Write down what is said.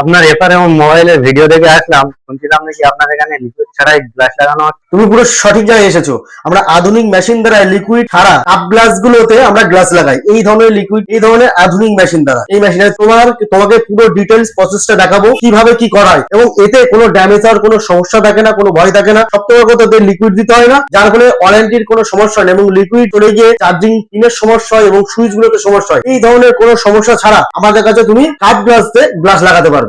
আপনার এপারে এবং মোবাইলের ভিডিও দেখে আসলাম, শুনছিলাম নাকি আপনার এখানে লিকুইড ছাড়াই গ্লাস লাগানো তুমি পুরো সঠিক জায়গায় এসেছ। আমরা আধুনিক মেশিন দ্বারা লিকুইড ছাড়া আপ গ্লাস গুলোতে আমরা গ্লাস লাগাই। এই ধরনের লিকুইড এই ধরনের আধুনিক মেশিন দ্বারা। এই মেশিনে তোমার, তোমাকে পুরো ডিটেলস প্রসেসটা দেখাবো, কীভাবে কি করা হয়। এবং এতে কোনো ড্যামেজ হওয়ার কোনো সমস্যা থাকে না, কোনো ভয় থাকে না। সব থেকে কথা লিকুইড দিতে হয় না, যার ফলে ওয়ারেন্টির কোনো সমস্যা নেই। এবং লিকুইড চলে গিয়ে চার্জিং পিনের সমস্যা হয় এবং সুইচ গুলোতে সমস্যা হয়। এই ধরনের কোনো সমস্যা ছাড়া আমাদের কাছে তুমি কাপ গ্লাস দিয়ে গ্লাস লাগাতে পারবে।